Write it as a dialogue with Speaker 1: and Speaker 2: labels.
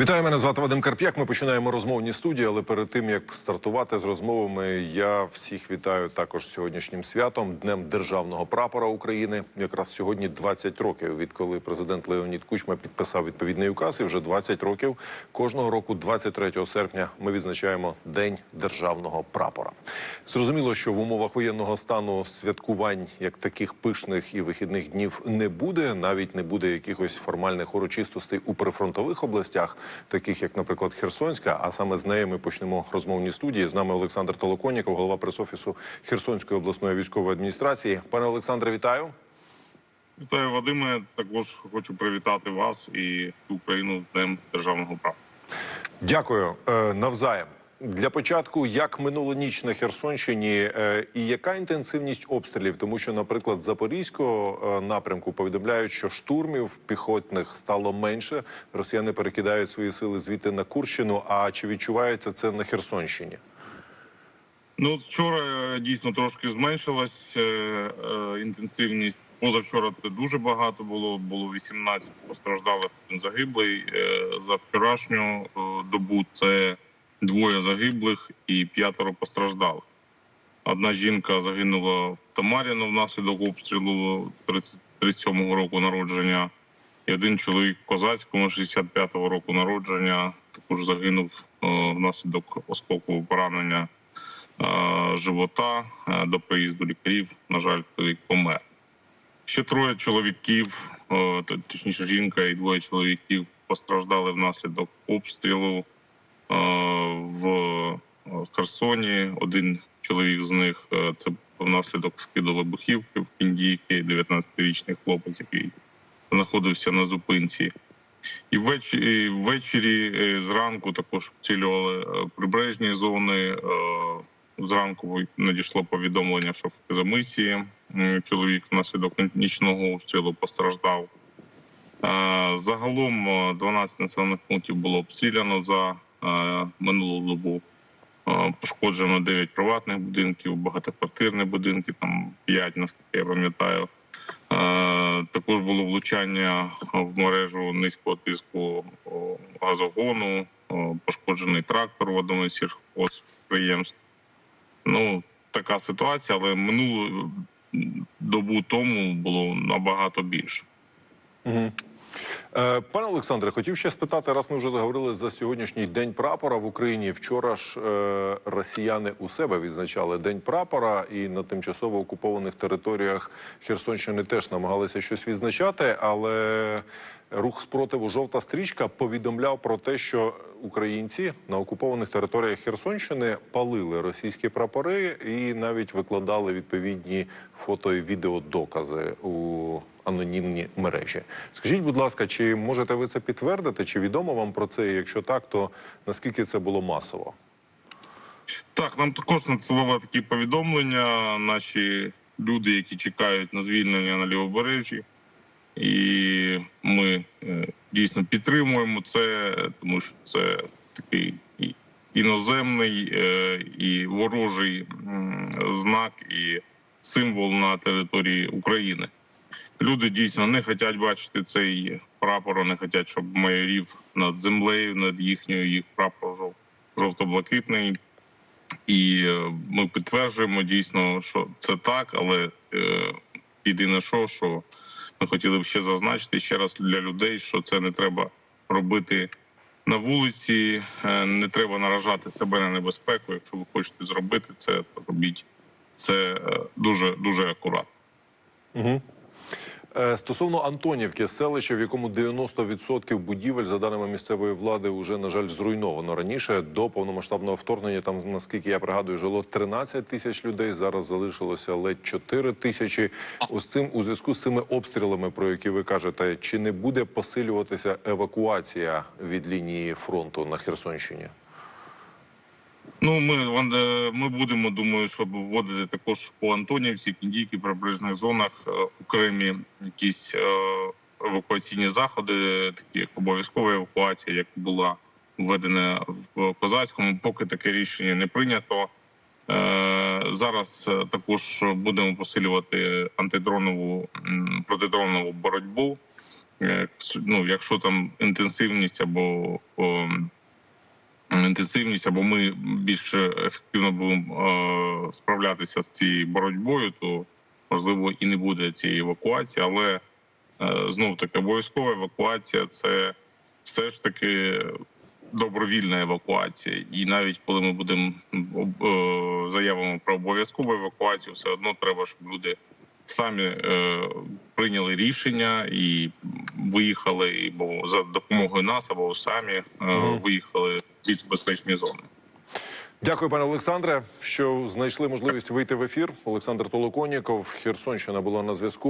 Speaker 1: Вітаю, мене звати Вадим Карп'як. Ми починаємо розмовні студії, але перед тим як стартувати з розмовами, я всіх вітаю також сьогоднішнім святом, днем державного прапора України. Якраз сьогодні 20 років, відколи президент Леонід Кучма підписав відповідний указ, і вже 20 років кожного року, 23 серпня, ми відзначаємо День державного прапора. Зрозуміло, що в умовах воєнного стану святкувань як таких пишних і вихідних днів не буде. Навіть не буде якихось формальних урочистостей у прифронтових областях, таких як, наприклад, Херсонська. А саме з нею ми почнемо розмовні студії. З нами Олександр Толоконіков, голова пресофісу Херсонської обласної військової адміністрації. Пане Олександре, вітаю.
Speaker 2: Вітаю, Вадиме. Також хочу привітати вас і Україну з Днем державного права.
Speaker 1: Дякую Е, навзаєм. Для початку, як минула ніч на Херсонщині, е, і яка інтенсивність обстрілів? Тому що, наприклад, запорізького е, напрямку повідомляють, що штурмів піхотних стало менше. Росіяни перекидають свої сили звідти на Курщину. А чи відчувається це на Херсонщині?
Speaker 2: Ну вчора е, дійсно трошки зменшилась інтенсивність. Позавчора дуже багато було. Було 18 постраждалих, загиблий. За вчорашню добу це двоє загиблих і п'ятеро постраждалих. Одна жінка загинула в Тамаріно внаслідок обстрілу 37-го року народження. І один чоловік в Козацькому 65-го року народження також загинув е, внаслідок осколкового поранення е, живота е, до приїзду лікарів. На жаль, чоловік помер. Ще троє чоловіків, точніше, жінка і двоє чоловіків постраждали внаслідок обстрілу в е, Херсоні. Один чоловік з них е, це внаслідок скиду вибухівки в Кіндійки, 19-річний хлопець, який знаходився на зупинці. І ввечері, ввечері е, зранку також обстрілювали е, прибережні зони. Зранку надійшло повідомлення, що в Замисі чоловік внаслідок нічного обстрілу постраждав. Загалом е, 12 населених пунктів було обстріляно за минулу добу. Пошкоджено 9 приватних будинків, багатоквартирні будинки, там 5, наскільки я пам'ятаю. Також було влучання в мережу низького тиску газогону, пошкоджений трактор в одному. Ну, така ситуація, але минулу добу тому було набагато більше.
Speaker 1: Угу. Е, пане Олександре, хотів ще спитати, раз ми вже заговорили за сьогоднішній день прапора в Україні. Вчора ж е, росіяни у себе відзначали день прапора, і на тимчасово окупованих територіях Херсонщини теж намагалися щось відзначати. Але рух спротиву жовта стрічка повідомляв про те, що українці на окупованих територіях Херсонщини палили російські прапори і навіть викладали відповідні фото і відеодокази у анонімні мережі. Скажіть, будь ласка, чи можете ви це підтвердити? Чи відомо вам про це? І Якщо так, то наскільки це було масово?
Speaker 2: Так, нам також надсилали такі повідомлення. Наші люди, які чекають на звільнення на лівобережжі, і ми е, дійсно підтримуємо це, тому що це такий іноземний е, і ворожий знак і символ на території України. Люди дійсно не хочуть бачити цей прапор, не хочуть, щоб майорів над землею, над їхньою їх прапор жов- жовто-блакитний. І е, ми підтверджуємо дійсно, що це так, але е, єдине, що, що ми хотіли б ще зазначити ще раз для людей, що це не треба робити на вулиці, е, не треба наражати себе на небезпеку. Якщо ви хочете зробити це, то робіть це е, дуже дуже акуратно.
Speaker 1: Угу. Е, Стосовно Антонівки, селища, в якому 90% будівель, за даними місцевої влади, вже на жаль зруйновано раніше. До повномасштабного вторгнення там, наскільки я пригадую, жило 13 тисяч людей. Зараз залишилося ледь 4 тисячі. Ось цим у зв'язку з цими обстрілами, про які ви кажете, чи не буде посилюватися евакуація від лінії фронту на Херсонщині?
Speaker 2: Ну, ми ми будемо, думаю, щоб вводити також по Антонівці, Кіндійки, прибережних зонах е, окремі якісь е, евакуаційні заходи, такі як обов'язкова евакуація, як була введена в Козацькому. Поки таке рішення не прийнято. Е, Зараз також будемо посилювати антидронову протидронову боротьбу. ну, якщо там інтенсивність або інтенсивність, або ми більш ефективно будемо е, справлятися з цією боротьбою, то можливо і не буде цієї евакуації, але е, знов таки обов'язкова евакуація це все ж таки добровільна евакуація. І навіть коли ми будемо е, заявимо про обов'язкову евакуацію, все одно треба, щоб люди самі е, прийняли рішення і виїхали, або за допомогою нас, або самі е, виїхали безпечні зони.
Speaker 1: Дякую, пане Олександре, що знайшли можливість вийти в ефір. Олександр Толоконіков, Херсонщина була на зв'язку.